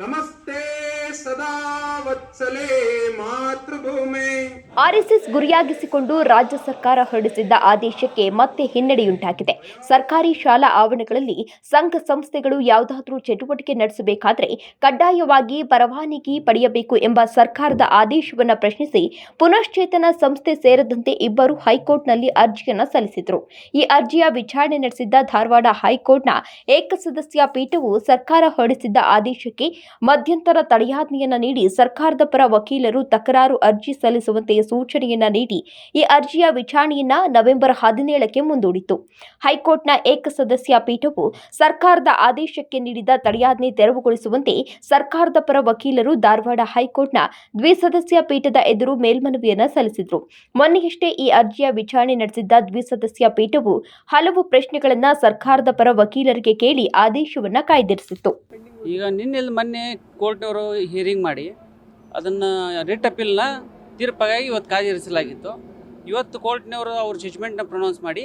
नमस्ते सदा वत्सले मातृभूमे। ಆರ್ಎಸ್ಎಸ್ ಗುರಿಯಾಗಿಸಿಕೊಂಡು ರಾಜ್ಯ ಸರ್ಕಾರ ಹೊರಡಿಸಿದ್ದ ಆದೇಶಕ್ಕೆ ಮತ್ತೆ ಹಿನ್ನಡೆಯುಂಟಾಗಿದೆ. ಸರ್ಕಾರಿ ಶಾಲಾ ಆವರಣಗಳಲ್ಲಿ ಸಂಘ ಸಂಸ್ಥೆಗಳು ಯಾವುದಾದರೂ ಚಟುವಟಿಕೆ ನಡೆಸಬೇಕಾದರೆ ಕಡ್ಡಾಯವಾಗಿ ಪರವಾನಗಿ ಪಡೆಯಬೇಕು ಎಂಬ ಸರ್ಕಾರದ ಆದೇಶವನ್ನು ಪ್ರಶ್ನಿಸಿ ಪುನಶ್ಚೇತನ ಸಂಸ್ಥೆ ಸೇರದಂತೆ ಇಬ್ಬರು ಹೈಕೋರ್ಟ್ನಲ್ಲಿ ಅರ್ಜಿಯನ್ನು ಸಲ್ಲಿಸಿದರು. ಈ ಅರ್ಜಿಯ ವಿಚಾರಣೆ ನಡೆಸಿದ್ದ ಧಾರವಾಡ ಹೈಕೋರ್ಟ್ನ ಏಕಸದಸ್ಯ ಪೀಠವು ಸರ್ಕಾರ ಹೊರಡಿಸಿದ್ದ ಆದೇಶಕ್ಕೆ ಮಧ್ಯಂತರ ತಡೆಯಾಜ್ಞೆಯನ್ನು ನೀಡಿ ಸರ್ಕಾರದ ಪರ ವಕೀಲರು ತಕರಾರು ಅರ್ಜಿ ಸಲ್ಲಿಸುವಂತೆ ಸೂಚನೆಯನ್ನ ನೀಡಿ ಈ ಅರ್ಜಿಯ ವಿಚಾರಣೆಯನ್ನ ನವೆಂಬರ್ ಹದಿನೇಳಕ್ಕೆ ಮುಂದೂಡಿತು. ಹೈಕೋರ್ಟ್ನ ಏಕಸದಸ್ಯ ಪೀಠವು ಸರ್ಕಾರದ ಆದೇಶಕ್ಕೆ ನೀಡಿದ ತಡೆಯಾಜ್ಞೆ ತೆರವುಗೊಳಿಸುವಂತೆ ಸರ್ಕಾರದ ಪರ ವಕೀಲರು ಧಾರವಾಡ ಹೈಕೋರ್ಟ್ನ ದ್ವಿಸದಸ್ಯ ಪೀಠದ ಎದುರು ಮೇಲ್ಮನವಿಯನ್ನ ಸಲ್ಲಿಸಿದರು. ಮೊನ್ನೆಯಷ್ಟೇ ಈ ಅರ್ಜಿಯ ವಿಚಾರಣೆ ನಡೆಸಿದ್ದ ದ್ವಿಸದಸ್ಯ ಪೀಠವು ಹಲವು ಪ್ರಶ್ನೆಗಳನ್ನ ಸರ್ಕಾರದ ಪರ ವಕೀಲರಿಗೆ ಕೇಳಿ ಆದೇಶವನ್ನ ಕಾಯ್ದಿರಿಸಿತ್ತು. ಈಗ ನಿನ್ನೆಲ್ಲಿ ಮೊನ್ನೆ ಕೋರ್ಟ್ನವರು ಹಿಯರಿಂಗ್ ಮಾಡಿ ಅದನ್ನು ರಿಟ್ ಅಪೀಲ್ನ ತೀರ್ಪಾಗಾಗಿ ಇವತ್ತು ಕಾದಿರಿಸಲಾಗಿತ್ತು ಇವತ್ತು ಕೋರ್ಟ್ನವರು ಅವ್ರ ಜಜ್ಮೆಂಟ್ನ ಪ್ರೊನೌನ್ಸ್ ಮಾಡಿ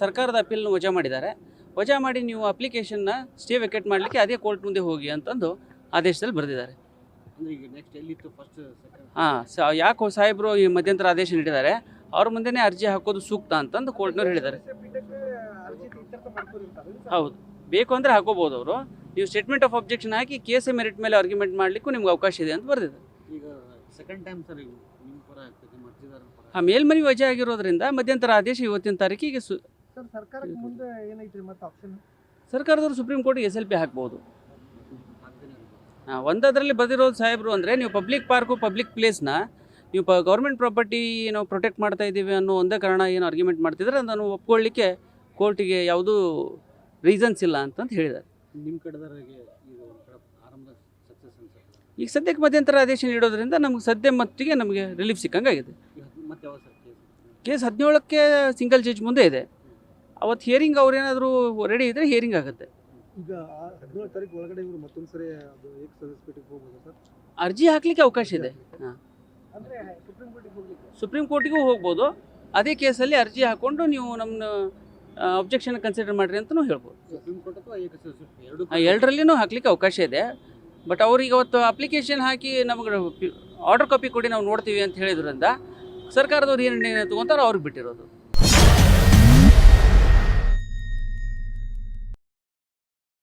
ಸರ್ಕಾರದ ಅಪೀಲ್ನ ವಜಾ ಮಾಡಿದ್ದಾರೆ. ವಜಾ ಮಾಡಿ ನೀವು ಅಪ್ಲಿಕೇಶನ್ನ ಸ್ಟೇ ವೆಕೆಟ್ ಮಾಡಲಿಕ್ಕೆ ಅದೇ ಕೋರ್ಟ್ ಮುಂದೆ ಹೋಗಿ ಅಂತಂದು ಆದೇಶದಲ್ಲಿ ಬರೆದಿದ್ದಾರೆ. ಹಾಂ ಸ ಯಾಕೋ ಸಾಹೇಬರು ಈ ಮಧ್ಯಂತರ ಆದೇಶ ನೀಡಿದ್ದಾರೆ. ಅವ್ರ ಮುಂದೆನೇ ಅರ್ಜಿ ಹಾಕೋದು ಸೂಕ್ತ ಅಂತಂದು ಕೋರ್ಟ್ನವ್ರು ಹೇಳಿದ್ದಾರೆ. ಹೌದು. ಬೇಕು ಅಂದರೆ ಹಾಕೋಬೋದು ಅವರು. ನೀವು ಸ್ಟೇಟ್ಮೆಂಟ್ ಆಫ್ ಅಬ್ಜೆಕ್ಷನ್ ಹಾಕಿ ಕೇಸ್ ಮೆರಿಟ್ ಮೇಲೆ ಆರ್ಗ್ಯುಮೆಂಟ್ ಮಾಡಲಿಕ್ಕೂ ನಿಮ್ಗೆ ಅವಕಾಶ ಇದೆ ಅಂತ ಬರೆದಿದೆ ಸೆಕೆಂಡ್ ಟೈಮ್ ಸರ್ ನಿಮ್ಮ ಪರ ಆಗ್ತದೆ ನಿಮ್ಮ ಪರ ಆ ಮೇಲ್ಮನವಿ ವಜಾ ಆಗಿರೋದ್ರಿಂದ ಮಧ್ಯಂತರ ಆದೇಶ ಇವತ್ತಿನ ತಾರೀಕಿಗೆ ಸು ಸರ್ ಸರ್ಕಾರಕ್ಕೆ ಮುಂದೆ ಏನೈತ್ರಿ ಮತ್ತೆ ಆಪ್ಷನ್ ಸರ್ಕಾರದವರು ಸುಪ್ರೀಂ ಕೋರ್ಟ್ಗೆ ಎಸ್ ಎಲ್ ಪಿ ಹಾಕ್ಬೋದು. ಹಾಂ ಒಂದದರಲ್ಲಿ ಬರೆದಿರೋದು ಸಾಹೇಬರು ಅಂದರೆ ನೀವು ಪಬ್ಲಿಕ್ ಪಾರ್ಕು ಪಬ್ಲಿಕ್ ಪ್ಲೇಸ್ನ ನೀವು ಪ ಗೌರ್ಮೆಂಟ್ ಪ್ರಾಪರ್ಟಿ ನಾವು ಪ್ರೊಟೆಕ್ಟ್ ಮಾಡ್ತಾ ಇದ್ದೀವಿ ಅನ್ನೋ ಒಂದೇ ಕಾರಣ ಏನು ಆರ್ಗ್ಯುಮೆಂಟ್ ಮಾಡ್ತಿದ್ರೆ ಅದನ್ನು ಒಪ್ಕೊಳ್ಳಿಕ್ಕೆ ಕೋರ್ಟಿಗೆ ಯಾವುದೂ ರೀಸನ್ಸ್ ಇಲ್ಲ ಅಂತಂದು ಹೇಳಿದ್ದಾರೆ. ನಿಮ್ಮ ಕಡೆದವರಿಗೆ ಈಗ ಸದ್ಯಕ್ಕೆ ಮಧ್ಯಂತರ ಆದೇಶ ನೀಡೋದ್ರಿಂದ ನಮ್ಗೆ ಸದ್ಯ ಮತ್ತಿಗೆ ನಮಗೆ ರಿಲೀಫ್ ಸಿಕ್ಕಂಗಾಗಿದೆ. ಈಗ ಮತ್ತೆ ಯಾವ ಸರ್ ಕೇಸ್? ಹದಿನೇಳಕ್ಕೆ ಸಿಂಗಲ್ ಜಡ್ಜ್ ಮುಂದೆ ಇದೆ. ಅವತ್ತು ಹಿಯರಿಂಗ್ ಅವ್ರೇನಾದರೂ ರೆಡಿ ಇದ್ದರೆ ಹಿಯರಿಂಗ್ ಆಗುತ್ತೆ. ಈಗ ಹದಿನೇಳು ತಾರೀಕು ಒಳಗಡೆ ಇವರು ಮತ್ತೊಂದು ಸರಿ ಅದು ಹೋಗ್ಬೋದು ಸರ್? ಅರ್ಜಿ ಹಾಕಲಿಕ್ಕೆ ಅವಕಾಶ ಇದೆ. ಹಾಂ. ಅಂದ್ರೆ ಸುಪ್ರೀಂ ಕೋರ್ಟಿಗೆ ಹೋಗ್ಲಿಕ್ಕೆ? ಸುಪ್ರೀಂ ಕೋರ್ಟಿಗೂ ಹೋಗ್ಬೋದು. ಅದೇ ಕೇಸಲ್ಲಿ ಅರ್ಜಿ ಹಾಕ್ಕೊಂಡು ನೀವು ನಮ್ಮ ಅಬ್ಜೆಕ್ಷನ್ ಕನ್ಸಿಡರ್ ಮಾಡಿರಿ ಅಂತಲೂ ಹೇಳ್ಬೋದು. ಸುಪ್ರೀಂ ಕೋರ್ಟ್ ಅಥವಾ ಏಕ ಸದಸ್ಯ ಎರಡು ಎರಡರಲ್ಲಿನೂ ಹಾಕ್ಲಿಕ್ಕೆ ಅವಕಾಶ ಇದೆ. ಬಟ್ ಅವ್ರಿಗೆ ಅವತ್ತು ಅಪ್ಲಿಕೇಶನ್ ಹಾಕಿ ನಮಗೆ ಆರ್ಡರ್ ಕಾಪಿ ಕೊಡಿ ನಾವು ನೋಡ್ತೀವಿ ಅಂತ ಹೇಳಿದ್ರಿಂದ ಸರ್ಕಾರದವ್ರು ಏನು ನಿರ್ಣಯ ತೊಗೊಂತಾರೋ ಅವ್ರಿಗೆ ಬಿಟ್ಟಿರೋದು.